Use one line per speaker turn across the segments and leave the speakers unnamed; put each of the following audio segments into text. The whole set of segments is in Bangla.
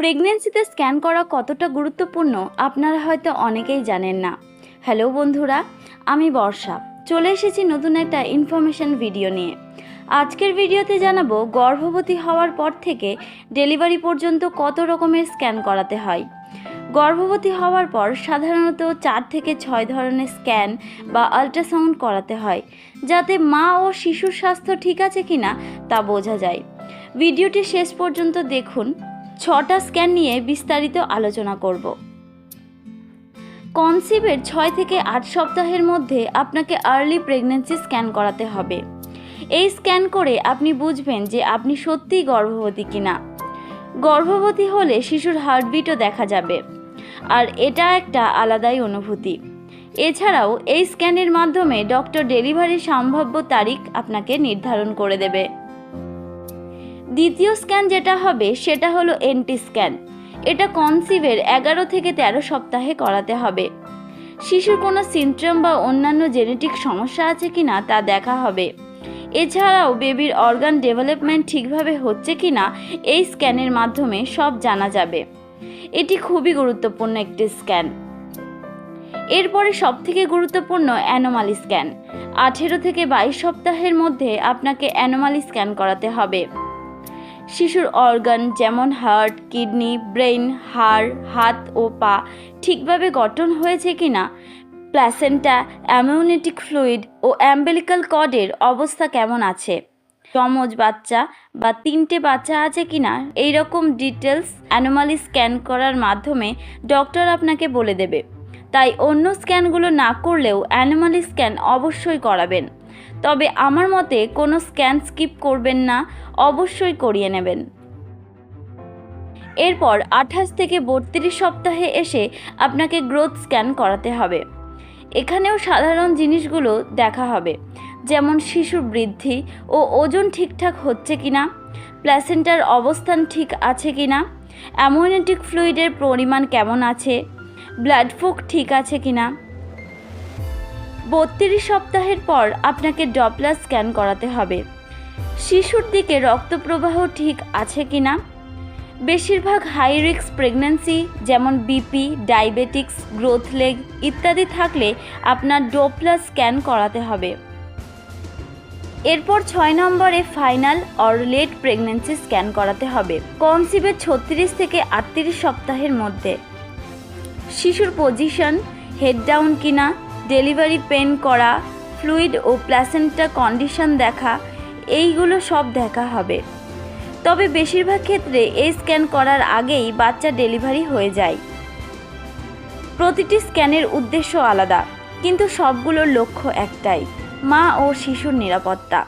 প্রেগনেন্সিতে স্ক্যান করা কতটা গুরুত্বপূর্ণ আপনারা হয়তো অনেকেই জানেন না। হ্যালো বন্ধুরা, আমি বর্ষা। চলে এসেছি নতুন একটা ইনফরমেশন ভিডিও নিয়ে। আজকের ভিডিওতে জানাব, গর্ভবতী হওয়ার পর থেকে ডেলিভারি পর্যন্ত কত রকমের স্ক্যান করাতে হয়। গর্ভবতী হওয়ার পর সাধারণত চার থেকে ছয় ধরনের স্ক্যান বা আল্ট্রাসাউন্ড করাতে হয়, যাতে মা ও শিশুর স্বাস্থ্য ঠিক আছে কিনা তা বোঝা যায়। ভিডিওটি শেষ পর্যন্ত দেখুন। ছটা স্ক্যান নিয়ে বিস্তারিত আলোচনা করব। কনসিভের ছয় থেকে আট সপ্তাহের মধ্যে আপনাকে আর্লি প্রেগনেন্সি স্ক্যান করাতে হবে। এই স্ক্যান করে আপনি বুঝবেন যে আপনি সত্যিই গর্ভবতী কিনা। গর্ভবতী হলে শিশুর হার্টবিটও দেখা যাবে। আর এটা একটা আলাদাই অনুভূতি। এছাড়াও এই স্ক্যানের মাধ্যমে ডক্টর ডেলিভারির সম্ভাব্য তারিখ আপনাকে নির্ধারণ করে দেবে। দ্বিতীয় স্ক্যান যেটা হবে, সেটা হলো এনটি স্ক্যান। এটা কনসিভের এগারো থেকে তেরো সপ্তাহে করাতে হবে। শিশুর কোনো সিনট্রাম বা অন্যান্য জেনেটিক সমস্যা আছে কি না তা দেখা হবে। এছাড়াও বেবির অর্গান ডেভেলপমেন্ট ঠিকভাবে হচ্ছে কি না এই স্ক্যানের মাধ্যমে সব জানা যাবে। এটি খুবই গুরুত্বপূর্ণ একটি স্ক্যান। এরপরে সবথেকে গুরুত্বপূর্ণ অ্যানোমালি স্ক্যান। আঠেরো থেকে বাইশ সপ্তাহের মধ্যে আপনাকে অ্যানোমালি স্ক্যান করাতে হবে। শিশুর অর্গান যেমন হার্ট কিডনি ব্রেন হাড় হাত ও পা ঠিকভাবে গঠন হয়েছে কি না প্ল্যাসেন্টা অ্যামিউনিটিক ফ্লুইড ও অ্যাম্বেলিক্যাল কর্ডের অবস্থা কেমন আছে যমজ বাচ্চা বা তিনটে বাচ্চা আছে কিনা এই রকম ডিটেলস অ্যানোমালি স্ক্যান করার মাধ্যমে ডক্টর আপনাকে বলে দেবে। তাই অন্য স্ক্যানগুলো না করলেও অ্যানোমালি স্ক্যান অবশ্যই করাবেন। তবে আমার মতে কোনো স্ক্যান স্কিপ করবেন না, অবশ্যই করিয়ে নেবেন। এরপর আঠাশ থেকে বত্রিশ সপ্তাহে এসে আপনাকে গ্রোথ স্ক্যান করাতে হবে। এখানেও সাধারণ জিনিসগুলো দেখা হবে, যেমন শিশুর বৃদ্ধি ও ওজন ঠিকঠাক হচ্ছে কিনা প্ল্যাসেন্টার অবস্থান ঠিক আছে কিনা, অ্যামোনেটিক ফ্লুইডের পরিমাণ কেমন আছে, ব্লাড ফুক ঠিক আছে কিনা বত্রিশ সপ্তাহের পর আপনাকে ডপলার স্ক্যান করাতে হবে। শিশুর দিকে রক্ত প্রবাহ ঠিক আছে কিনা? বেশিরভাগ হাই রিস্ক প্রেগন্যান্সি যেমন বিপি ডায়াবেটিক্স গ্রোথ লেগ ইত্যাদি থাকলে আপনার ডোপলার স্ক্যান করাতে হবে। এরপর ছয় নম্বরে final or late pregnancy scan করাতে হবে। কনসিভের ছত্রিশ থেকে আটত্রিশ সপ্তাহের মধ্যে। শিশুর পজিশন হেড ডাউন কিনা? ডেলিভারি পেন করা, ফ্লুইড ও প্লাসেন্টা কন্ডিশন দেখা, এইগুলো সব দেখা হবে। তবে বেশিরভাগ ক্ষেত্রে এই স্ক্যান করার আগেই বাচ্চা ডেলিভারি হয়ে যায়। প্রতিটি স্ক্যানের উদ্দেশ্য আলাদা, কিন্তু সবগুলোর লক্ষ্য একটাই, মা ও শিশুর নিরাপত্তা।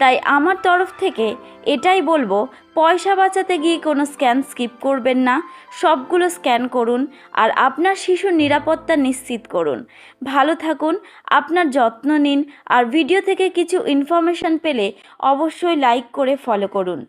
তাই আমার তরফ থেকে এটাই বলব, পয়সা বাঁচাতে গিয়ে কোনো স্ক্যান স্কিপ করবেন না, সবগুলো স্ক্যান করুন আর আপনার শিশুর নিরাপত্তা নিশ্চিত করুন। ভালো থাকুন, আপনার যত্ন নিন আর ভিডিও থেকে কিছু ইনফরমেশান পেলে অবশ্যই লাইক করে ফলো করুন।